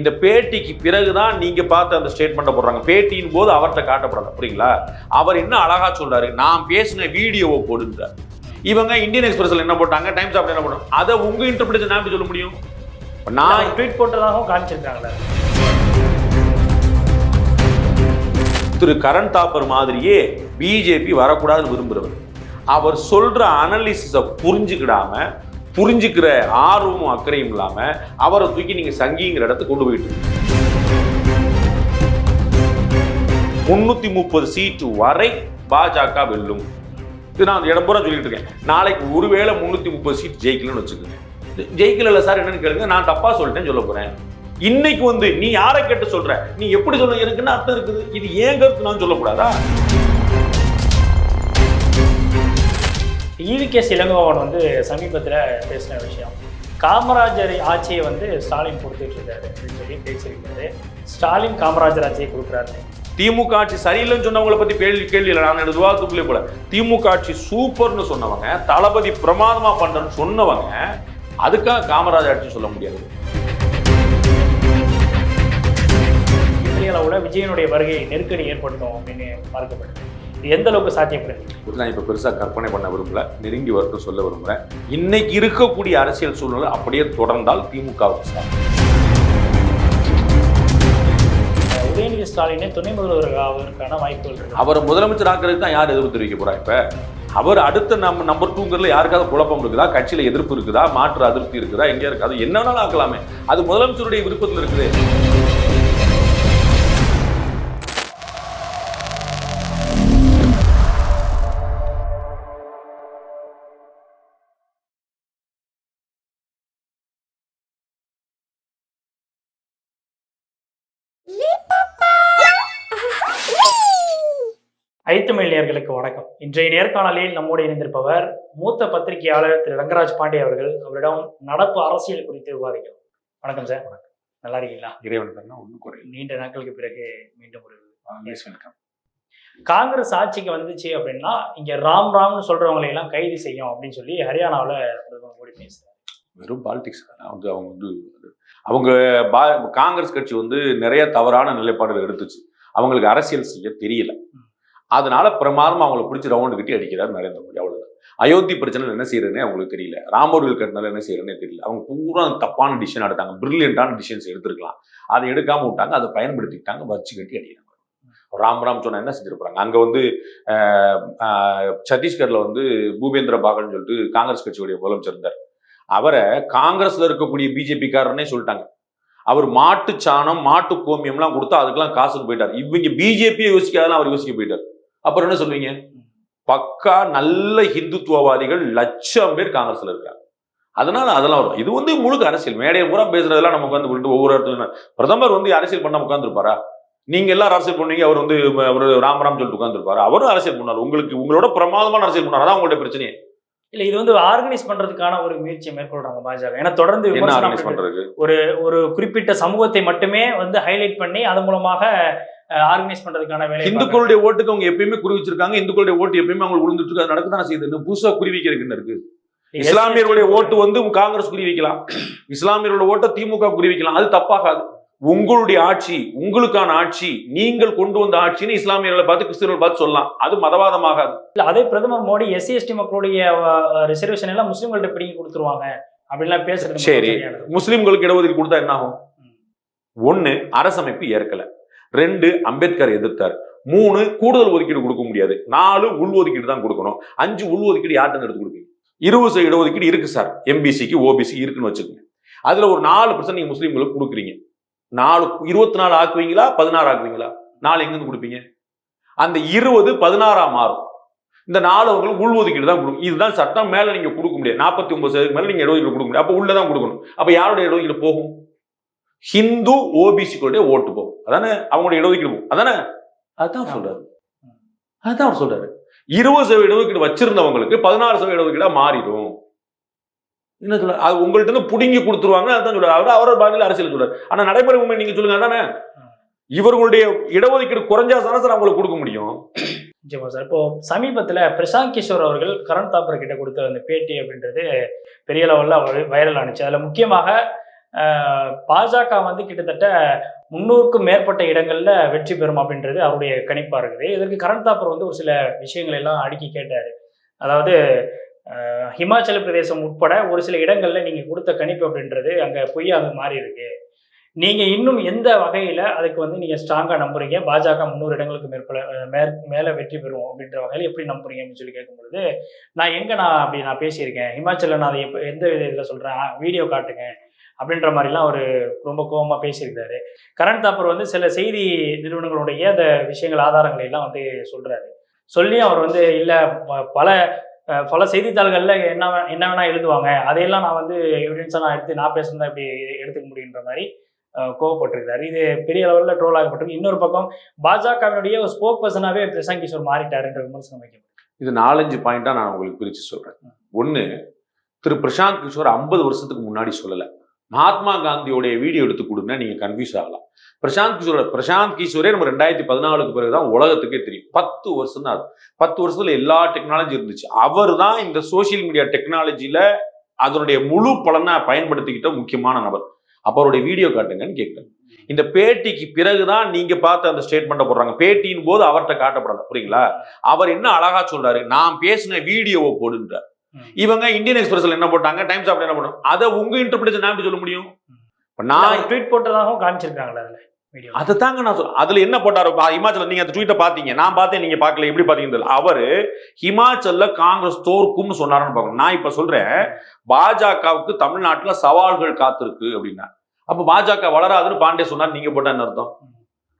இந்த பேட்டிக்கு பிறகுதான் நீங்க பார்த்து அந்த ஸ்டேட்மெண்ட்டை போடுறாங்க. பேட்டியின் போது அவர்கிட்ட காட்டப்படல. புரியுங்களா? அவர் என்ன அழகா சொல்றாரு? நான் பேசின வீடியோவை போடுன்றார் இவங்க இந்தியன் எக்ஸ்பிரஸ்ல என்ன போட்டாங்க? டைம்ஸ் ஆஃப் என்ன போட்டாங்க? அதை உங்க இன்டர்பிரேஷன் எப்படி சொல்ல முடியும்? நான் ட்வீட் போட்டதாகவும் காமிச்சிருக்காங்களே. திரு கரண் தாப்பர் மாதிரியே பிஜேபி வரக்கூடாதுன்னு விரும்புறவர். அவர் சொல்ற அனலிசிஸை புரிஞ்சுக்கிடாம புரிஞ்சுக்கிற ஆர்வமும் அக்கறையும் இல்லாமல் அவரை தூக்கி நீங்கள் சங்கிங்கிற இடத்துக்கு கொண்டு போயிட்டு முன்னூற்றி முப்பது சீட்டு வரை பாஜக வெல்லும். இது நான் இடம்புறம் சொல்லிட்டு இருக்கேன். நாளைக்கு ஒருவேளை முந்நூற்றி முப்பது சீட் ஜெயிக்கலன்னு வச்சுக்கோங்க. ஜெயிக்கல சார் என்னன்னு கேளுங்க நான் தப்பா சொல்லிட்டேன்னு சொல்ல போறேன். இன்னைக்கு வந்து நீ யாரை கேட்டு சொல்ற? நீ எப்படி சொல்ல? எனக்குன்னு அர்த்தம் இருக்குது? இது ஏன் கருத்து நான் சொல்லக்கூடாதா? ஈவிகே இளங்கோவன் வந்து சமீபத்தில் பேசின விஷயம். காமராஜர் ஆட்சியை வந்து ஸ்டாலின் கொடுத்துட்டு இருக்காரு அப்படின்னு சொல்லி பேசியிருக்காரு. ஸ்டாலின் காமராஜர் ஆட்சியை கொடுக்குறாரு. திமுக ஆட்சி சரியில்லைன்னு சொன்னவங்கள பத்தி கேள்வி கேள்வி இல்லை. நான் விவாதத்துக்குள்ளே போல. திமுக ஆட்சி சூப்பர்னு சொன்னவங்க தளபதி பிரமாதமா பண்றேன்னு சொன்னவங்க அதுக்காக காமராஜர் ஆட்சி சொல்ல முடியாது. பெரிய அளவில் விஜயனுடைய வருகை நெருக்கடி ஏற்படுத்தும் அப்படின்னு பார்க்கப்படுது எந்த அளவுக்கு சாத்தியப்படுது நான் இப்போ பெருசாக கற்பனை பண்ண விரும்பல நெருங்கி வரட்டும் சொல்ல விரும்புகிறேன் இன்னைக்கு இருக்கக்கூடிய அரசியல் சூழ்நிலை அப்படியே தொடர்ந்தால் திமுகவுக்கு சாதகம். உதயநிதி ஸ்டாலினே துணை முதல்வர் ஆவதற்கான வாய்ப்புகள் இருக்கு. அவரை முதலமைச்சர் ஆக்கிறதுக்கு தான் யார் எதிர்ப்பு தெரிவிக்க போறா இப்ப? அவர் அடுத்த நம்ம நம்பர் டூங்கிறதுல யாருக்காவது குழப்பம் இருக்குதா? கட்சியில எதிர்ப்பு இருக்குதா? மாற்று அதிருப்தி இருக்குதா? எங்கேயா இருக்கு அது என்ன வேணாலும் ஆக்கலாமே. அது முதலமைச்சருடைய விருப்பத்தில் இருக்குது. நேயர்களுக்கு வணக்கம். இன்றைய நேர்காணலில் நம்மோடு இணைந்திருப்பவர் மூத்த பத்திரிகையாளர் திரு ரங்கராஜ் பாண்டே அவர்கள். அவரிடம் நடப்பு அரசியல் குறித்து விவாதிக்கிறோம். வணக்கம் சார். நல்லா இருக்கீங்களா? இறைவன் ஒன்றும் குறையும் நீண்ட நாட்களுக்கு பிறகு மீண்டும் ஒரு காங்கிரஸ் ஆட்சிக்கு வந்துச்சு அப்படின்னா இங்க ராம் ராம்னு சொல்றவங்களை எல்லாம் கைது செய்யும் அப்படின்னு சொல்லி ஹரியானாவில் பிரதமர் மோடி பேசுறாரு. வெறும் பாலிடிக்ஸ் வந்து அவங்க வந்து அவங்க பா காங்கிரஸ் கட்சி வந்து நிறைய தவறான நிலைப்பாடுகள் எடுத்துச்சு. அவங்களுக்கு அரசியல் செய்ய தெரியல. அதனால பிரமாதமாக அவங்கள பிடிச்சி ரவுண்டு கட்டி அடிக்கிறார் நரேந்திர மோடி. அவ்வளோதான் அயோத்தி பிரச்சனை என்ன செய்யறதுனே அவங்களுக்கு தெரியல. ராமர்கள் கட்டினால என்ன செய்யறதுனே தெரியல. அவங்க பூரா தப்பான டிசிஷன் எடுத்தாங்க. பிரில்லியண்டான டிசிஷன்ஸ் எடுத்துருக்கலாம். அதை எடுக்காம விட்டாங்க அதை பயன்படுத்திக்கிட்டாங்க வச்சு கட்டி அடிக்கிறாங்க. ராம் ராம் சொன்னா என்ன செஞ்சிருப்பாங்க அங்க வந்து ஆஹ், ஆஹ், சத்தீஸ்கர்ல வந்து பூபேந்திர பாகல்னு சொல்லிட்டு காங்கிரஸ் கட்சியுடைய முதலமைச்சர் இருந்தார். அவரை காங்கிரஸ்ல இருக்கக்கூடிய பிஜேபிக்காரனே சொல்லிட்டாங்க. அவர் மாட்டு சாணம் மாட்டு கோமியம்லாம் கொடுத்து அதுக்கெல்லாம் காசுக்கு போயிட்டார். இவங்க பிஜேபியை யோசிக்காதான் அவர் யோசிக்க போயிட்டார். அப்புறம் என்ன சொல்லுவீங்க பக்கா நல்ல ஹிந்துத்துவவாதிகள் லட்சம் பேர் காங்கிரஸ்ல இருக்காங்க. அதனால அதெல்லாம் வரும். இது வந்து முழுக்க அரசியல். மேடையை பூரா பேசுறதெல்லாம் நம்ம உட்காந்து விட்டு ஒவ்வொரு இடத்துல பிரதமர் வந்து அரசியல் பண்ண உட்காந்துருப்பாரா நீங்க எல்லாரும் அரசியல் பண்ணீங்க அவர் வந்து அவர் ராமராம் சொல்லிட்டு உட்காந்துருப்பாரு அவரும் அரசியல் பண்ணார். உங்களுக்கு உங்களோட பிரமாதமான அரசியல் பண்ணார். அதான் உங்களுடைய பிரச்சனையே. இல்ல இது வந்து ஆர்கனைஸ் பண்றதுக்கான ஒரு முயற்சியை மேற்கொள்றாங்க பாஜக. ஏன்னா தொடர்ந்து ஒரு ஒரு குறிப்பிட்ட சமூகத்தை மட்டுமே வந்து ஹைலைட் பண்ணி அதன் மூலமாக ஆர்கனைஸ் பண்றதுக்கான வேலை இந்துக்களுடைய ஓட்டுக்கு அவங்க எப்பயுமே குறி வச்சிருக்காங்க. இந்துக்களுடைய ஓட்டு எப்பயுமே அவங்க விழுந்துட்டு இருக்கு நடக்கத்தானே செய்யுது? இன்னும் புதுசா குறி வைக்கிறதுக்கு என்ன இருக்கு இஸ்லாமியர்களுடைய ஓட்டு வந்து காங்கிரஸ் குறி வைக்கலாம். இஸ்லாமியர்களுடைய ஓட்டை திமுக குறி வைக்கலாம். அது தப்பாகாது. உங்களுடைய ஆட்சி உங்களுக்கான ஆட்சி நீங்கள் கொண்டு வந்த ஆட்சின்னு இஸ்லாமியர்களை பார்த்து கிறிஸ்தவர்களை பார்த்து சொல்லலாம். அது மதவாதமாகாது. இல்ல அதே பிரதமர் மோடி எஸ்சி எஸ்டி மக்களுடைய ரிசர்வேஷன் எல்லாம் முஸ்லிம்கள்ட்ட பிடிங்கி கொடுத்துருவாங்க. அப்படின்லாம் பேசுறது சரி. முஸ்லிம்களுக்கு இடஒதுக்கீடு கொடுத்தா என்ன ஆகும். ஒண்ணு அரசமைப்பு ஏற்கல. ரெண்டு அம்பேத்கர் எதிர்த்தார். மூணு கூடுதல் ஒதுக்கீடு கொடுக்க முடியாது. நாலு உள் ஒதுக்கீடு தான் கொடுக்கணும். அஞ்சு உள் ஒதுக்கீடு யார்கிட்ட எடுத்து கொடுப்பீங்க? இருபது சதவீத இடஒதுக்கீடு இருக்கு சார். எம்பிசிக்கு ஓபிசி இருக்குன்னு வச்சுக்கோங்க. அதுல ஒரு நாலு பர்சன்ட் நீங்க முஸ்லீம்களுக்கு கொடுக்குறீங்க. நாலு இருபத்தி நாலு ஆக்குவீங்களா? பதினாறு ஆக்குவீங்களா? நாலு எங்கிருந்து கொடுப்பீங்க? அந்த இருபது பதினாறா மாறும். இந்த நாலு உங்களுக்கு உள் ஒதுக்கீடு தான் கொடுக்கும். இதுதான் சட்டம் மேல நீங்க கொடுக்க முடியாது. நாற்பத்தி ஒன்பது சதவீதம் மேல நீங்க இடஒதுக்கீடு கொடுக்க முடியாது. அப்ப உள்ளதான் கொடுக்கணும். அப்ப யாருடைய இடஒதுக்கீடு போகும்? ஹிந்து ஓபிசிகளுடைய ஓட்டு போகும். அதானே? அவங்களுடைய இடஒதுக்கீடு போகும். அதானே? அதுதான் சொல்றாரு. அதுதான் அவர் சொல்றாரு. இருபது சதவீத இடஒதுக்கீடு வச்சிருந்தவங்களுக்கு பதினாறு சதவீத இடஒதுக்கீடா மாறிடும். என்ன சொல்ற அது உங்கள்ட்ட இருந்து புடுங்கி கொடுத்துருவாங்க அதான் சொல்றாரு. அவர் அவரோட பாணியில அரசியல் சொல்றாரு. ஆனா நடைமுறை உண்மை நீங்க சொல்லுங்க. அதானே? இவர்களுடைய இடஒதுக்கீடு குறைஞ்சா தானே சார் அவங்களுக்கு கொடுக்க முடியும்? நிச்சயமா சார். இப்போ சமீபத்துல பிரசாந்த் கிஷோர் அவர்கள் கரண் தாப்பர் கிட்ட கொடுத்த அந்த பேட்டி அப்படின்றது பெரிய லெவலில் வைரல் ஆனிச்சு. அதுல முக்கியமாக பாஜக வந்து கிட்டத்தட்ட முன்னூறுக்கும் மேற்பட்ட இடங்களில் வெற்றி பெறும் அப்படின்றது அவருடைய கணிப்பாக இருக்குது. இதற்கு கரண் தாப்பர் வந்து ஒரு சில விஷயங்கள் எல்லாம் அடுக்கி கேட்டார். அதாவது ஹிமாச்சல பிரதேசம் உட்பட ஒரு சில இடங்களில் நீங்கள் கொடுத்த கணிப்பு அப்படின்றது அங்கே பொய்யாக மாறி இருக்கு. நீங்கள் இன்னும் எந்த வகையில் அதுக்கு வந்து நீங்கள் ஸ்ட்ராங்காக நம்புறீங்க? பாஜக முன்னூறு இடங்களுக்கு மேற்பல மேற் மேலே வெற்றி பெறுவோம் அப்படின்ற வகையில் எப்படி நம்புறீங்க அப்படின்னு சொல்லி கேட்கும்பொழுது நான் எங்கே நான் அப்படி நான் பேசியிருக்கேன்? ஹிமாச்சலில் நான் அதை எப்ப எந்த இதில் சொல்கிறேன் வீடியோ காட்டுங்க. அப்படின்ற மாதிரிலாம் அவர் ரொம்ப கோபமா பேசியிருக்காரு கரண் தாப்பர் வந்து சில செய்தி நிறுவனங்களுடைய அந்த விஷயங்கள் ஆதாரங்களை எல்லாம் வந்து சொல்றாரு. சொல்லி அவர் வந்து இல்ல பல பல செய்தித்தாள்கள்ல என்ன என்ன வேணா எழுதுவாங்க. அதையெல்லாம் நான் வந்து எவிடன்ஸா நான் எடுத்து நான் பேசுனதா இப்படி எடுத்துக்க முடியுன்ற மாதிரி கோவப்பட்டிருக்காரு இது பெரிய அளவில் ட்ரோல் ஆகப்பட்டிருக்கு. இன்னொரு பக்கம் பாஜகவினுடைய ஒரு ஸ்போக் பர்சனாவே பிரசாந்த் கிஷோர் மாறிட்டாருன்ற விமர்சனம் வைக்கப்படுது இது நாலஞ்சு பாயிண்டா நான் உங்களுக்கு பிரிச்சு சொல்றேன். ஒண்ணு திரு. பிரசாந்த் கிஷோர் ஐம்பது வருஷத்துக்கு முன்னாடி சொல்லல. மகாத்மா காந்தியோடைய வீடியோ எடுத்து கொடுங்க நீங்க கன்ஃபியூஸ் ஆகலாம். பிரசாந்த் கிஷோர் பிரசாந்த் கிஷோரே நம்ம ரெண்டாயிரத்தி பதினாலுக்கு பிறகுதான் உலகத்துக்கே தெரியும். பத்து வருஷம் தான் அது. பத்து வருஷத்துல எல்லா டெக்னாலஜி இருந்துச்சு. அவர் தான் இந்த சோஷியல் மீடியா டெக்னாலஜியில அதனுடைய முழு பலனை பயன்படுத்திக்கிட்ட முக்கியமான நபர். அப்ப அவருடைய வீடியோ காட்டுங்கன்னு கேட்குறேன் இந்த பேட்டிக்கு பிறகுதான் நீங்க பார்த்து அந்த ஸ்டேட்மெண்ட்டை போடுறாங்க. பேட்டியின் போது அவர்கிட்ட காட்டப்படல. புரியுங்களா? அவர் என்ன அழகா சொல்றாரு? நான் பேசின வீடியோவை போடுன்றார். இவங்க இந்தியன் எக்ஸ்பிரஸ்ல என்ன போட்டாங்க? டைம்ஸ் ஆஃப் என்ன பண்ணும் அதை உங்க இன்டர்பிரேஷன் நான் சொல்ல முடியும்? நான் ட்வீட் போட்டதாகவும் காமிச்சிருக்காங்களே அதுல அதை தாங்க நான் சொல்ல அதுல என்ன போட்டாரு பா- ஹிமாச்சல்ல நீங்க அந்த ட்வீட்டை பாத்தீங்க நான் பார்த்தேன் நீங்க பார்க்கல. எப்படி பாத்தீங்க. அவரு ஹிமாச்சல்ல காங்கிரஸ் தோற்கும்னு சொன்னாருன்னு பார்க்கணும். நான் இப்ப சொல்றேன் பாஜகவுக்கு தமிழ்நாட்டுல சவால்கள் காத்திருக்கு அப்படின்னா. அப்ப பாஜக வளராதுன்னு பாண்டே சொன்னார். நீங்க போட்டா என்ன அர்த்தம்?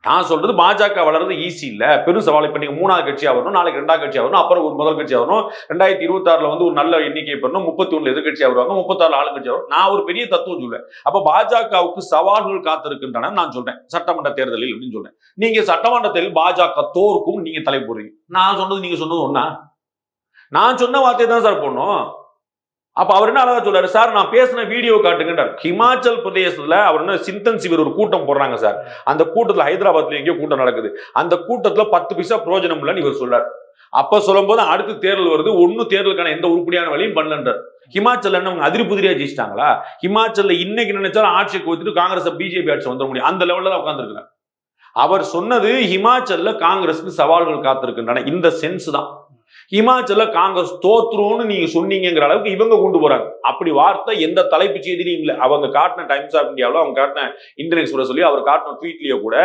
நான் சொல்றது பாஜக வளர்றது ஈஸி இல்ல. பெரும் சவால். இப்ப நீங்க மூணாவது கட்சியா வரணும் நாளைக்கு ரெண்டாவது கட்சியா வரணும் அப்புறம் ஒரு முதல் கட்சியா வரணும். ரெண்டாயிரத்தி இருபத்தாறில் வந்து ஒரு நல்ல எண்ணிக்கை பண்ணணும் முப்பத்தி ஒண்ணுல எதிர்கட்சியா வருவாங்க முப்பத்தாறு ஆளுங்கட்சியா வரும் நான் ஒரு பெரிய தத்துவம் சொல்லுவேன் அப்ப பாஜகவுக்கு சவால்கள் காத்திருக்கின்றன நான் சொல்றேன். சட்டமன்ற தேர்தலில் அப்படின்னு சொல்றேன். நீங்க சட்டமன்றத்தில் பாஜக தோற்கும் நீங்க தலை போடுறீங்க நான் சொன்னது நீங்க சொன்னது ஒன்றா நான் சொன்ன வார்த்தையை தான் சார் போடணும். அப்போ அவர் என்ன அழகாக சொல்றாரு? சார் நான் பேசின வீடியோ காட்டுங்கன்றார். ஹிமாச்சல் பிரதேசத்துல அவர் என்ன சிந்தன் சிவர் ஒரு கூட்டம் போடுறாங்க சார். அந்த கூட்டத்தில் ஹைதராபாத்ல எங்கேயோ கூட்டம் நடக்குது. அந்த கூட்டத்துல பத்து பைசா பிரயோஜனம் இல்லைன்னு இவர் சொல்றார். அப்ப சொல்லும்போது அடுத்து தேர்தல் வருது. ஒன்னும் தேர்தலுக்கான எந்த உருப்படியான வழியும் பண்ணலன்றார். ஹிமாச்சல் என்ன அவங்க அதிரி புதிரியா ஜெயிச்சிட்டாங்களா? ஹிமாச்சல்ல இன்னைக்கு நினைச்சாலும் ஆட்சியை கோத்துட்டு காங்கிரஸ் பிஜேபி ஆட்சி வந்துட முடியும். அந்த லெவல்ல தான் உட்காந்துருக்காங்க அவர் சொன்னது ஹிமாச்சல்ல காங்கிரஸுக்கு சவால்கள் காத்திருக்கின்றன. இந்த சென்ஸ் தான். இமாச்சல காங்கிரஸ் தோத்துரும்னு நீங்க சொன்னீங்கிற அளவுக்கு இவங்க கொண்டு போறாங்க. அப்படி வார்த்தை எந்த தலைப்பு செய்திலையும் இல்லை. அவங்க காட்டின டைம்ஸ் ஆஃப் இந்தியாவில் அவங்க காட்டின இந்தியன் எக்ஸ்பிரஸ் சொல்லி அவர் காட்டின ட்வீட்லயே கூட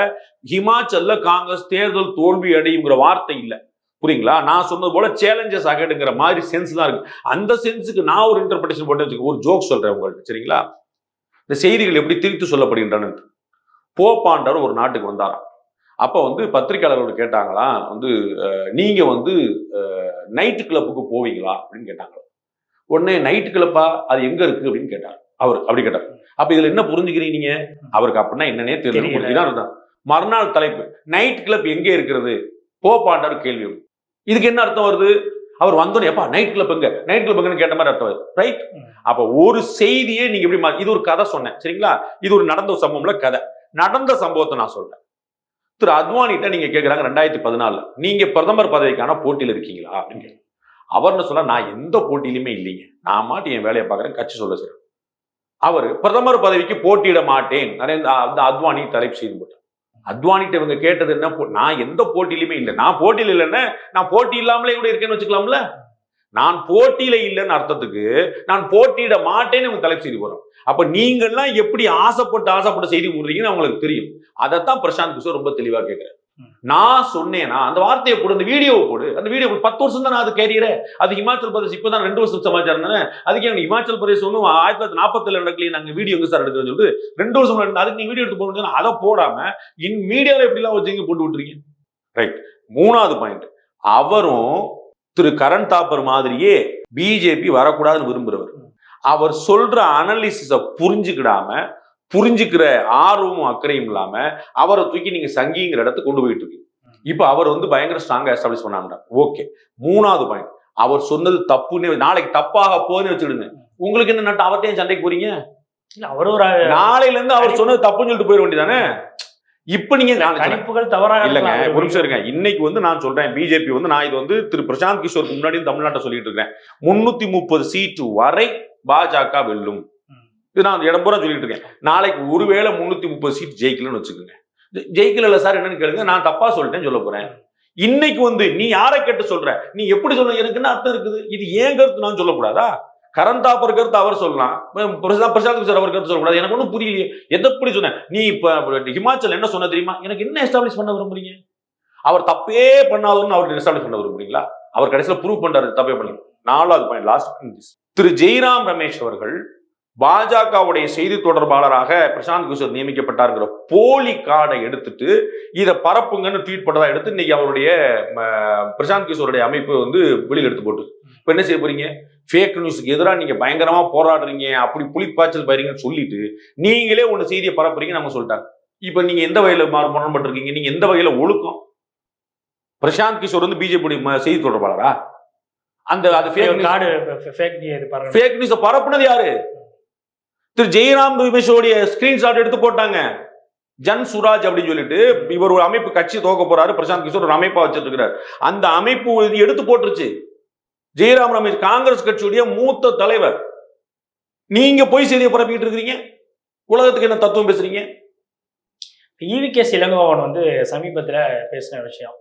ஹிமாச்சல்ல காங்கிரஸ் தேர்தல் தோல்வி அடையுங்கிற வார்த்தை இல்லை. புரியுங்களா? நான் சொன்னது போல சேலஞ்சஸ் அகடுங்கிற மாதிரி சென்ஸ் தான் இருக்கு. அந்த சென்ஸுக்கு நான் ஒரு இன்டர்பிரேஷன் போட்டு வச்சுக்க ஒரு ஜோக் சொல்றேன் உங்கள்கிட்ட சரிங்களா? இந்த செய்திகள் எப்படி திரித்து சொல்லப்படுகின்றன போப்பாண்டவர் ஒரு நாட்டுக்கு வந்தாராம். அப்ப வந்து பத்திரிகையாளர்கள் கேட்டாங்களா வந்து அஹ், நீங்க வந்து நைட்டு கிளப்புக்கு போவீங்களா அப்படின்னு கேட்டாங்க. உடனே நைட்டு கிளப்பா அது எங்க இருக்கு அப்படின்னு கேட்டார். அவர் அப்படி கேட்டார். அப்ப இதுல என்ன புரிஞ்சுக்கிறீங்க நீங்க? அவருக்கு அப்படின்னா என்னன்னே தெரியல. மறுநாள் தலைப்பு நைட் கிளப் எங்கே இருக்கிறது போப்பாண்டவர் கேள்வி. இதுக்கு என்ன அர்த்தம் வருது? அவர் வந்தோடனே எப்பா நைட் கிளப் எங்க? நைட் கிளப் எங்கன்னு கேட்ட மாதிரி அர்த்தம் வருது. ரைட். அப்ப ஒரு செய்தியே நீங்க எப்படி இது ஒரு கதை சொன்னேன். சரிங்களா? இது ஒரு நடந்த சம்பவம்ல கதை. நடந்த சம்பவத்தை நான் சொல்றேன். திரு அத்வானிட்ட நீங்க கேட்குறாங்க ரெண்டாயிரத்தி பதினாலுல. நீங்க பிரதமர் பதவிக்கான போட்டியில் இருக்கீங்களா? அப்படின்னு அவர்னு அவர் சொன்னா நான் எந்த போட்டியிலுமே இல்லைங்க. நான் மாட்டி என் வேலையை பார்க்குறேன் கட்சி சொல்ல சார் அவர் பிரதமர் பதவிக்கு போட்டியிட மாட்டேன். நரேந்திர அந்த அத்வானி தலைப்பு செய்து போட்டார். அத்வானிட்ட இவங்க கேட்டது என்ன போ- நான் எந்த போட்டியிலுமே இல்லை. நான் போட்டியில் இல்லைன்னா நான் போட்டி இல்லாமலே கூட இருக்கேன்னு வச்சுக்கலாம்ல? நான் போட்டியில இல்லைன்னு அர்த்தத்துக்கு நான் போட்டியிட மாட்டேன்னு இவங்க தலைப்பு செய்தி போறோம் அப்ப நீங்கள்லாம் எப்படி ஆசைப்பட்டு ஆசைப்பட்டு செய்தி போடுறீங்கன்னு அவங்களுக்கு தெரியும். அதைத்தான் பிரசாந்த் கிஷோர் ரொம்ப தெளிவா கேட்கிறேன் நான் சொன்னேனா அந்த வார்த்தையை போடு அந்த வீடியோவை போடு. அந்த வீடியோ பத்து வருஷம் தான் அது கேரியரே அது ஹிமாச்சல் பிரதேஷ் இப்பதான் ரெண்டு வருஷம் சமாச்சாரம் தானே? அதுக்கு எங்க ஹிமாச்சல் பிரதேஷ் ஒன்றும் ஆயிரத்தி தொள்ளாயிரத்தி நாற்பத்தி நடக்கலையே நாங்க வீடியோ எங்க சார் எடுக்கிறோம் சொல்லிட்டு ரெண்டு வருஷம் அதுக்கு நீங்க வீடியோ எடுத்து போடணும் அதை போடாம இன் மீடியாவில் எப்படிலாம் வச்சுங்க போட்டு விட்டுருக்கீங்க? ரைட் மூணாவது பாயிண்ட் அவரும் திரு கரண் தாப்பர் மாதிரியே பிஜேபி வரக்கூடாதுன்னு விரும்புறவர். அவர் சொல்ற அனலிசிஸ புரிஞ்சுக்கிடாம புரிஞ்சுக்கிற ஆர்வமும் அக்கறையும் இல்லாம அவரை தூக்கி நீங்க சங்கிங்கிற இடத்துக்கு கொண்டு போயிட்டு இருக்கு இப்ப அவர் வந்து பயங்கர ஸ்ட்ராங்கா எஸ்டாப்ளிஷ் பண்ணாங்க ஓகே மூணாவது பாயிண்ட் அவர் சொன்னது தப்புன்னு நாளைக்கு தப்பாக போகுதுன்னு வச்சுடுங்க உங்களுக்கு என்ன நட்டு அவர்த்தையும் சண்டைக்கு போறீங்க? அவர் நாளையில இருந்து அவர் சொன்னது தப்புன்னு சொல்லிட்டு போயிட வேண்டியதானே இப்ப நீங்க கணிப்புகள் தவறாக இல்லங்க. ஒரு நிமிஷம் இருங்க. இன்னைக்கு வந்து நான் சொல்றேன் பிஜேபி வந்து நான் இது வந்து திரு பிரசாந்த் கிஷோருக்கு முன்னாடி தமிழ்நாட்டை சொல்லிட்டு இருக்கேன் முன்னூத்தி முப்பது சீட்டு வரை பாஜக வெல்லும். இது நான் இடம் பூரா சொல்லிட்டு இருக்கேன். நாளைக்கு ஒருவேளை முன்னூத்தி முப்பது சீட் ஜெயிக்கலன்னு வச்சுக்கோங்க. ஜெயிக்கல சார் என்னன்னு கேளுங்க. நான் தப்பா சொல்லிட்டேன்னு சொல்ல போறேன். இன்னைக்கு வந்து நீ யாரை கேட்டு சொல்ற? நீ எப்படி சொல்ல எனக்கு என்ன அர்த்தம் இருக்குது? இது ஏன் கருத்து நான் சொல்லக்கூடாதா? கரந்தாப்பர் கருத்து அவர் சொல்லலாம். பிரசாந்த் சார் கிஷோர் அவர் கருத்து சொல்லக்கூடாது. எனக்கு ஒன்றும் புரியலையே. எதை எப்படி சொன்னேன்? நீ இப்போ ஹிமாச்சல் என்ன சொன்ன தெரியுமா? எனக்கு என்ன எஸ்டாப்ளிஷ் பண்ண விரும்புறீங்க? அவர் தப்பே பண்ணாதோன்னு அவர் எஸ்டாப்ளிஷ் பண்ண விரும்புறீங்களா? அவர் கடைசியில் ப்ரூவ் பண்றாரு தப்பே பண்ணல. நாலாவது பாயிண்ட் லாஸ்ட் திரு ஜெய்ராம் ரமேஷ் அவர்கள் பாஜகவுடைய செய்தி தொடர்பாளராக பிரசாந்த் கிஷோர் நியமிக்கப்பட்டாருங்கிற போலி கார்டை எடுத்துட்டு இதை பரப்புங்கன்னு ட்வீட் பண்ணதா எடுத்து இன்னைக்கு அவருடைய பிரசாந்த் கிஷோருடைய அமைப்பு வந்து வெளியில எடுத்து போட்டு இப்ப என்ன செய்ய போறீங்க? ஃபேக் நியூஸ்க்கு எதிராக நீங்க பயங்கரமா போராடுறீங்க அப்படி புலிப்பாய்ச்சல் பயிறீங்கன்னு சொல்லிட்டு நீங்களே ஒண்ணு செய்தியை பரப்புறீங்க நம்ம சொல்லிட்டாங்க. இப்ப நீங்க எந்த வகையில மாறு முரண்பட்டிருக்கீங்க? நீங்க எந்த வகையில ஒழுக்கம்? பிரசாந்த் கிஷோர் வந்து பிஜேபி செய்தி தொடர்பாளரா? அந்த அது ஃபேக் நியூஸை பரப்புனது யாரு? திரு ஜெயராம் ரமேஷோடைய ஸ்கிரீன்ஷாட் எடுத்து போட்டாங்க. ஜன் சுராஜ் அப்படின்னு சொல்லிட்டு இவர் ஒரு அமைப்பு கட்சி துவக்க போறாரு. பிரசாந்த் கிஷோர் ஒரு அமைப்பா வச்சிட்டு இருக்கிறார் அந்த அமைப்பு எடுத்து போட்டுருச்சு. ஜெயராம் ரமேஷ் காங்கிரஸ் கட்சியுடைய மூத்த தலைவர். நீங்க போய் செய்தியை பரப்பிட்டு இருக்கிறீங்க. உலகத்துக்கு என்ன தத்துவம் பேசுறீங்க? ஈவி கே இளங்கோவன் வந்து சமீபத்துல பேசின விஷயம்.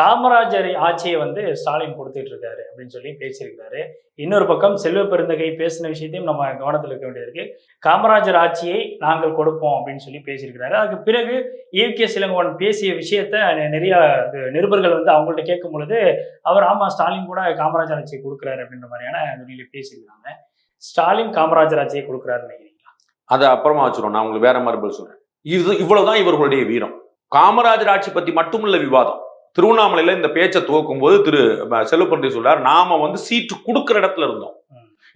காமராஜர் ஆட்சியை வந்து ஸ்டாலின் கொடுத்துட்டு இருக்காரு அப்படின்னு சொல்லி பேசியிருக்காரு. இன்னொரு பக்கம் செல்வ பெருந்தகை பேசின விஷயத்தையும் நம்ம கவனத்தில் இருக்க வேண்டியது காமராஜர் ஆட்சியை நாங்கள் கொடுப்போம் அப்படின்னு சொல்லி பேசியிருக்கிறாரு. அதுக்கு பிறகு ஈவி சிலங்கோன் பேசிய விஷயத்த நிறைய இது நிருபர்கள் வந்து அவங்கள்ட்ட கேட்கும் பொழுது அவர் ஆமா ஸ்டாலின் கூட காமராஜர் ஆட்சியை கொடுக்குறாரு அப்படின்ற மாதிரியான துணியில பேசியிருக்காங்க ஸ்டாலின் காமராஜர் ஆட்சியை கொடுக்குறாருன்னு நினைக்கிறீங்களா? அதை அப்புறமா வச்சிரும் நான் உங்களுக்கு வேற மாதிரி பதில் சொல்றேன். இது இவ்வளவுதான் இவர்களுடைய வீரம். காமராஜர் ஆட்சி பத்தி மட்டுமில்ல விவாதம். திருவண்ணாமலையில இந்த பேச்சை துவக்கும் போது திரு அஹ், செல்வப்பந்தி சொல்றார் நாம வந்து சீட்டு கொடுக்கிற இடத்துல இருந்தோம்.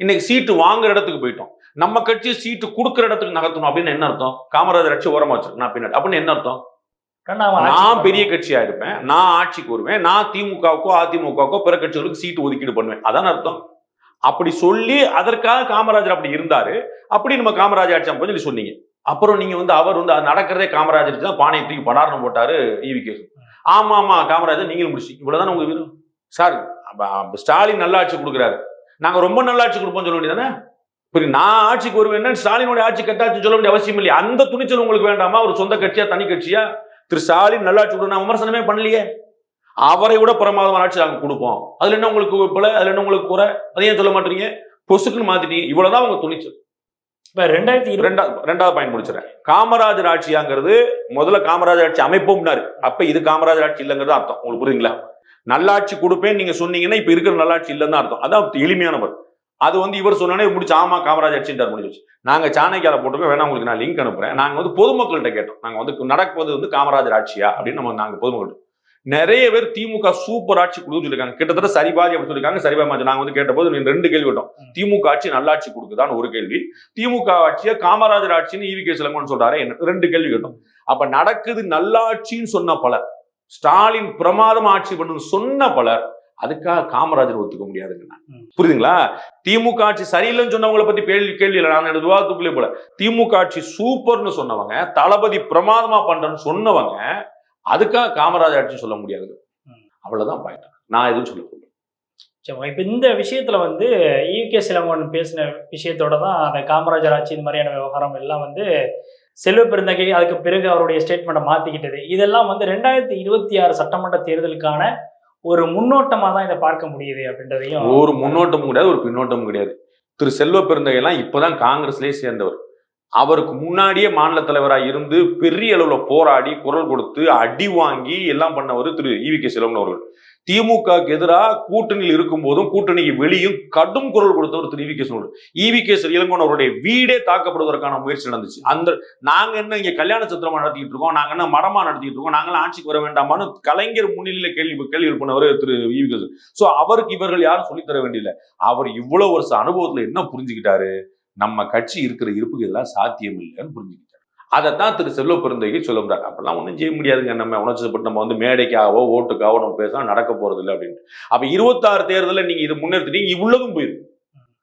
இன்னைக்கு சீட்டு வாங்குற இடத்துக்கு போயிட்டோம். நம்ம கட்சி சீட்டு கொடுக்கிற இடத்துக்கு நகர்த்தணும் அப்படின்னு என்ன அர்த்தம்? காமராஜர் ஆட்சி ஓரமா வச்சிருக்கு நான் பின்னாடி. அப்படின்னு என்ன அர்த்தம்? நான் பெரிய கட்சியா இருப்பேன். நான் ஆட்சிக்கு வருவேன் நான் திமுகவுக்கோ அதிமுகவுக்கோ பிற கட்சிகளுக்கு சீட்டு ஒதுக்கீடு பண்ணுவேன். அதான் அர்த்தம். அப்படி சொல்லி அதற்காக காமராஜர் அப்படி இருந்தாரு. அப்படி நம்ம காமராஜர் ஆட்சி சொல்லி சொன்னீங்க. அப்புறம் நீங்க வந்து அவர் வந்து அது நடக்கிறதே காமராஜர் தான் பானையை தூக்கி படாரணம் போட்டாரு ஈவி கேஸ் ஆமா ஆமா காமராஜர் நீங்களும் முடிச்சு இவ்வளவுதான் உங்க வீரம் சார் ஸ்டாலின் நல்லாட்சி கொடுக்குறாரு. நாங்க ரொம்ப நல்லாட்சி கொடுப்போம் சொல்ல வேண்டியதானே இப்படி நான் ஆட்சிக்கு வருவேன் ஸ்டாலினோட ஆட்சி கட்டாட்சி சொல்ல வேண்டிய அவசியம் இல்லையா. அந்த துணிச்சல் உங்களுக்கு வேண்டாமா? ஒரு சொந்த கட்சியா தனி கட்சியா? திரு ஸ்டாலின் நல்லாட்சி கொடுக்க நான் விமர்சனமே பண்ணலையே. அவரை விட பிரமாதமான ஆட்சி நாங்க கொடுப்போம். அதுல என்ன உங்களுக்கு பிழை அதுல என்ன உங்களுக்கு குறை? அதையும் சொல்ல மாட்டீங்க? பொசுக்குன்னு மாத்திட்டீங்க. இவ்வளவுதான் உங்க துணிச்சல். இப்போ ரெண்டாயிரத்தி ரெண்டாவது ரெண்டாவது பாயிண்ட் முடிச்சிடறேன். காமராஜர் ஆட்சியாங்கிறது முதல்ல காமராஜர் ஆட்சி அமைப்போம்னாரு அப்போ இது காமராஜர் ஆட்சி இல்லைங்கிறது அர்த்தம். உங்களுக்கு புரியுதுங்களா? நல்லாட்சி கொடுப்பேன் நீங்க சொன்னீங்கன்னா இப்ப இருக்கிற நல்லாட்சி இல்லைன்னு தான் அர்த்தம். அதான் எளிமையானவர் அது வந்து இவர் சொன்னானே முடிச்சு ஆமா காமராஜர் ஆட்சின்றார் முடிஞ்சு நாங்க சாணக்கியால போட்டுருக்கோம். வேணா உங்களுக்கு நான் லிங்க் அனுப்புறேன். நாங்க வந்து பொதுமக்கள்கிட்ட கேட்டோம். நாங்க வந்து நடக்குவது வந்து காமராஜர் ஆட்சியா அப்படின்னு நம்ம நாங்க பொதுமக்கள் நிறைய பேர் திமுக சூப்பர் ஆட்சி கொடுக்குன்னு சொல்லியிருக்காங்க. கிட்டத்தட்ட சரிபாதி அப்படி சொல்லியிருக்காங்க. சரிபாதி மாச்சு நாங்க வந்து கேட்டபோது நீங்க ரெண்டு கேள்வி விட்டோம். திமுக ஆட்சி நல்லாட்சி கொடுக்குதான்னு ஒரு கேள்வி. திமுக ஆட்சியை காமராஜர் ஆட்சின்னு ஈவி கே சிலங்கன்னு சொல்றாரு. என்ன? ரெண்டு கேள்வி கேட்டோம். அப்ப நடக்குது நல்லாட்சின்னு சொன்ன பலர் ஸ்டாலின் பிரமாதம் ஆட்சி பண்ணுன்னு சொன்ன பலர் அதுக்காக காமராஜர் ஒத்துக்க முடியாதுங்க நான். ம். புரியுதுங்களா? திமுக ஆட்சி சரியில்லைன்னு சொன்னவங்களை பத்தி கேள்வி கேள்வி இல்லை. நான் எனது விவாதத்துக்குள்ளே போல. திமுக ஆட்சி சூப்பர்னு சொன்னவங்க தளபதி பிரமாதமா பண்றேன்னு சொன்னவங்க அதுக்காக காமராஜர் ஆட்சி சொல்ல முடியாது. அவ்வளவுதான் பாயிண்ட் நான் எதுவும் சொல்ல போகல. சரி, இப்ப இந்த விஷயத்துல வந்து ஈகே சிலம்பன் பேசின விஷயத்தோட தான் அந்த காமராஜர் ஆட்சி இந்த மாதிரியான விவகாரம் எல்லாம் வந்து செல்வ பெருந்தகை அதுக்கு பிறகு அவருடைய ஸ்டேட்மெண்ட்டை மாத்திக்கிட்டது. இதெல்லாம் வந்து ரெண்டாயிரத்தி இருபத்தி ஆறு சட்டமன்ற தேர்தலுக்கான ஒரு முன்னோட்டமா தான் இதை பார்க்க முடியுது அப்படின்றதையும் ஒரு முன்னோட்டமும் கிடையாது ஒரு பின்னோட்டமும் கிடையாது. திரு செல்வ பெருந்தகையெல்லாம் இப்பதான் காங்கிரஸ்லயே சேர்ந்தவர். அவருக்கு முன்னாடியே மாநில தலைவராக இருந்து பெரிய அளவில் போராடி குரல் கொடுத்து அடி வாங்கி எல்லாம் பண்ணவர் திரு இவி கே செல்வன் அவர்கள். திமுகவுக்கு எதிராக கூட்டணியில் இருக்கும் போதும் கூட்டணிக்கு வெளியும் கடும் குரல் கொடுத்தவர் திரு EV K Selvan EV K Elangovan அவருடைய வீடே தாக்கப்படுவதற்கான முயற்சி நடந்துச்சு. அந்த நாங்க என்ன இங்க கல்யாண சத்திரமா நடத்திட்டு இருக்கோம் நாங்க என்ன மடமா நடத்திட்டு இருக்கோம் நாங்களாம் ஆட்சிக்கு வர வேண்டாமான்னு கலைஞர் முன்னிலையில கேள்வி கேள்வி பண்ணவர் திரு இவி கே ஸோ அவருக்கு இவர்கள் யாரும் சொல்லித்தர வேண்டியதில்லை. அவர் இவ்வளவு வருஷ அனுபவத்துல என்ன புரிஞ்சுக்கிட்டாரு? நம்ம கட்சி இருக்கிற இருப்புக்கு இதெல்லாம் சாத்தியம் இல்லைன்னு புரிஞ்சுக்கிட்டாரு. அதைத்தான் திரு செல்வ பெருந்தகை சொல்லுறாரு அப்பெல்லாம் ஒன்றும் செய்ய முடியாதுங்க. நம்ம உணர்ச்சிப்பட்டு நம்ம வந்து மேடைக்காகவோ ஓட்டுக்காகவோ நம்ம பேசலாம் நடக்க போறது இல்லை அப்படின்ட்டு. அப்ப இருபத்தாறு தேர்தலில் நீங்க இது முன்னெடுத்துட்டீங்க இவ்வளவும் போயிருக்கு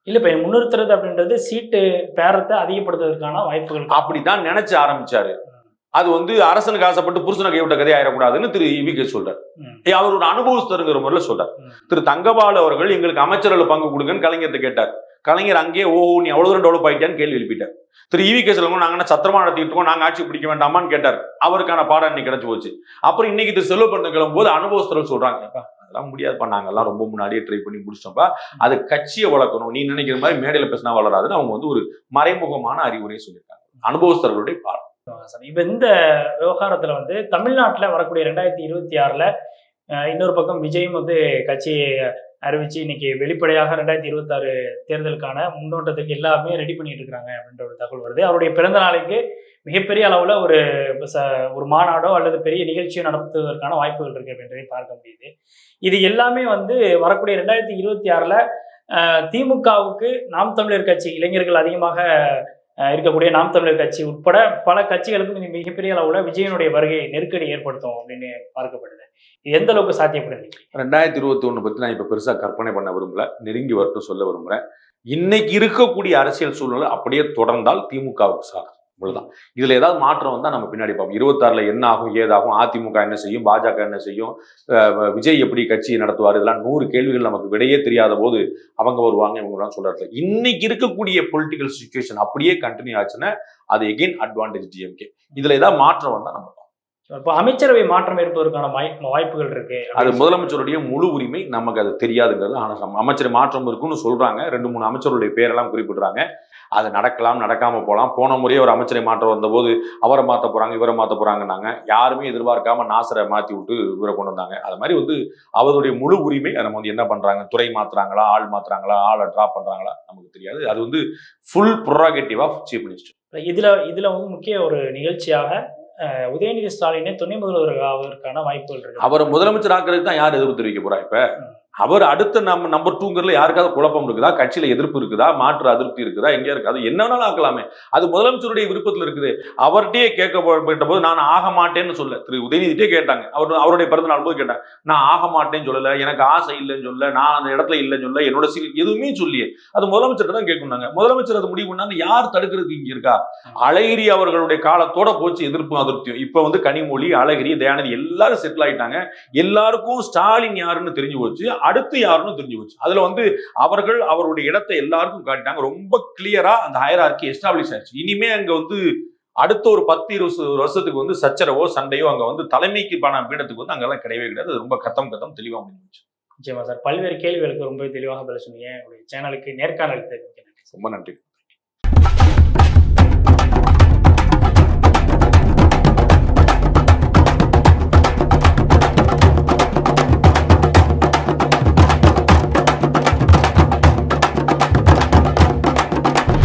இல்ல இப்ப முன்னிறுத்துறது அப்படின்றது சீட்டு பேரத்தை அதிகப்படுத்துவதற்கான வாய்ப்புகள். அப்படித்தான் நினைச்சு ஆரம்பிச்சாரு. அது வந்து அரசனுக்கு ஆசைப்பட்டு புருஷனை கைவிட்ட கதை ஆயிடக்கூடாதுன்னு திரு இவி கே சொல்றாரு அவர் ஒரு அனுபவஸ்தருங்கிற முறையில் சொல்றார். திரு தங்கபாலு அவர்கள் எங்களுக்கு அமைச்சர்கள் பங்கு கொடுங்கன்னு கலைஞர்கிட்ட கேட்டார். கலைஞர் அங்கேயே ஓ நீ அவ்வளவு தூரம் டெவலப் ஆயிட்டான்னு கேள்வி எழுப்பிட்டார். திரு. இவி கே செல்வம் நாங்க என்ன சத்திரமா நடத்திட்டு இருக்கோம் நாங்க ஆட்சி பிடிக்க வேண்டாமான்னு கேட்டார். அவருக்கான பாடம் இன்னைக்கு கிடைச்சு போச்சு. அப்புறம் இன்னைக்கு திரு. செல்வப்பண்ண கிளம்பும்போது அனுபவஸ்தர்கள் சொல்றாங்க அதெல்லாம் முடியாதுப்பா நாங்கெல்லாம் ரொம்ப முன்னாடியே ட்ரை பண்ணி முடிச்சோம்ப்பா அது கட்சியை வளர்க்கணும். நீ நினைக்கிற மாதிரி மேடையில பேசினா வளராதுன்னு அவங்க வந்து ஒரு மறைமுகமான அறிவுரையை சொல்லியிருக்காங்க. அனுபவஸ்தர்களுடைய பாடம். இப்போ இந்த விவகாரத்துல வந்து தமிழ்நாட்டில் வரக்கூடிய ரெண்டாயிரத்தி இருபத்தி ஆறுல இன்னொரு பக்கம் விஜயும் வந்து கட்சியை அறிவிச்சு இன்னைக்கு வெளிப்படையாக ரெண்டாயிரத்தி இருபத்தாறு தேர்தலுக்கான முன்னோட்டத்துக்கு எல்லாமே ரெடி பண்ணிட்டு இருக்காங்க அப்படின்ற ஒரு தகவல் வருது. அவருடைய பிறந்த நாளைக்கு மிகப்பெரிய அளவுல ஒரு ச- ஒரு மாநாடோ அல்லது பெரிய நிகழ்ச்சியோ நடத்துவதற்கான வாய்ப்புகள் இருக்கு அப்படின்றதை பார்க்க முடியுது. இது எல்லாமே வந்து வரக்கூடிய ரெண்டாயிரத்தி இருபத்தி ஆறுல திமுகவுக்கு நாம் தமிழர் கட்சி இளைஞர்கள் அதிகமாக இருக்கக்கூடிய நாம் தமிழர் கட்சி உட்பட பல கட்சிகளுக்கும் இது மிகப்பெரிய அளவுல விஜயனுடைய வருகை நெருக்கடி ஏற்படுத்தும் அப்படின்னு பார்க்கப்படுது. இது எந்த அளவுக்கு சாத்தியப்படுது? ரெண்டாயிரத்தி இருபத்தி ஒன்று பற்றி நான் இப்போ பெருசாக கற்பனை பண்ண விரும்பல. நெருங்கி வரட்டும் சொல்ல விரும்புகிறேன் இன்னைக்கு இருக்கக்கூடிய அரசியல் சூழ்நிலை அப்படியே தொடர்ந்தால் திமுகவுக்கு சார். இவ்வளவுதான். இதுல ஏதாவது மாற்றம் வந்தா நம்ம பின்னாடி பார்ப்போம். இருபத்தாறுல என்ன ஆகும் ஏதாகும் அதிமுக என்ன செய்யும் பாஜக என்ன செய்யும் விஜய் எப்படி கட்சியை நடத்துவார் இதெல்லாம் நூறு கேள்விகள் நமக்கு விடையே தெரியாத போது அவங்க வருவாங்க இவங்க வருவாங்க சொல்றாரு இன்னைக்கு இருக்கக்கூடிய பொலிட்டிக்கல் சுச்சுவேஷன் அப்படியே கண்டினியூ ஆச்சுன்னா அது எகெயின் அட்வான்டேஜ் டிஎம்கே இதுல ஏதாவது மாற்றம் வந்தா நம்ம இப்போ அமைச்சரவை மாற்றம் ஏற்பதற்கான வாய்- வாய்ப்புகள் இருக்கு அது முதலமைச்சருடைய முழு உரிமை நமக்கு அது தெரியாதுங்கிறது ஆனால் அமைச்சர் மாற்றம் இருக்குன்னு சொல்றாங்க. ரெண்டு மூணு அமைச்சருடைய பேரெல்லாம் குறிப்பிடுறாங்க. அது நடக்கலாம் நடக்காம போகலாம். போன முறையே ஒரு அமைச்சரை மாற்றம் வந்தபோது அவரை மாற்ற போறாங்க இவரை மாற்ற போறாங்கன்னாங்க. யாருமே எதிர்பார்க்காம நாசரை மாத்தி விட்டு இவரை கொண்டு வந்தாங்க. அது மாதிரி வந்து அவருடைய முழு உரிமை அதை நம்ம வந்து என்ன பண்றாங்க? துறை மாத்துறாங்களா? ஆள் மாத்துறாங்களா? ஆளை ட்ராப் பண்றாங்களா? நமக்கு தெரியாது. அது வந்து full prerogative of chief minister இதுல இதுல வந்து முக்கிய ஒரு நிகழ்ச்சியாக உதயநிதி ஸ்டாலினே துணை முதல்வர் ஆவதற்கான வாய்ப்புகள் இருக்கு. அவரை முதலமைச்சர் ஆக்குறதுக்கு தான் யார் எதிர்ப்பு தெரிவிக்க போறா இப்ப? அவர் அடுத்த நம்ம நம்பர் டூங்கிறதுல யாருக்காவது குழப்பம் இருக்குதா? கட்சியில எதிர்ப்பு இருக்குதா? மாற்று அதிருப்தி இருக்குதா? எங்கேயா இருக்காது என்ன வேணாலும் ஆக்கலாமே. அது முதலமைச்சருடைய விருப்பத்தில் இருக்குது. அவர்கிட்டயே கேட்கப்பட்ட போது நான் ஆக மாட்டேன்னு சொல்ல திரு உதயநிதிட்டே கேட்டாங்க. அவர் அவருடைய பிறந்த நாள் போது கேட்டாங்க. நான் ஆக மாட்டேன்னு சொல்லல. எனக்கு ஆசை இல்லைன்னு சொல்ல நான் அந்த இடத்துல இல்லைன்னு சொல்ல என்னோட சீல் எதுவுமே சொல்லியே. அது முதலமைச்சர் தான் கேட்கணுங்க முதலமைச்சர் அதை முடிவு பண்ணாங்க யார் தடுக்கிறதுக்கு இங்க இருக்கா? அழகிரி அவர்களுடைய காலத்தோட போச்சு எதிர்ப்பும் அதிருப்தியும். இப்ப வந்து கனிமொழி அழகிரி தயாநிதி எல்லாரும் செட்டில் ஆயிட்டாங்க. எல்லாருக்கும் ஸ்டாலின் யாருன்னு தெரிஞ்சு போச்சு. அடுத்து யாருன்னு தெரிஞ்சு போச்சு. அதுல வந்து அவர்கள் அவருடைய இடத்தை எல்லாருக்கும் காட்டிட்டாங்க. ரொம்ப கிளியரா அந்த ஹயரார்கி எஸ்டாப்ளிஷ் ஆயிடுச்சு. இனிமே அங்க வந்து அடுத்த ஒரு பத்து இருபது வருஷத்துக்கு வந்து சச்சரவோ சண்டையோ அங்க வந்து தலைமைக்கு பண பீடத்துக்கு வந்து அங்கெல்லாம் கிடையவே கிடையாது. அது ரொம்ப கத்தம் கத்தம் தெளிவா முடிஞ்சு நிச்சயமா சார். பல்வேறு கேள்விகளுக்கு ரொம்ப தெளிவாக பதில் சொன்னீங்க. உங்களுடைய சேனலுக்கு நேர்காணல் எடுத்ததுக்கு மிக்க நன்றி ரொம்ப நன்றி.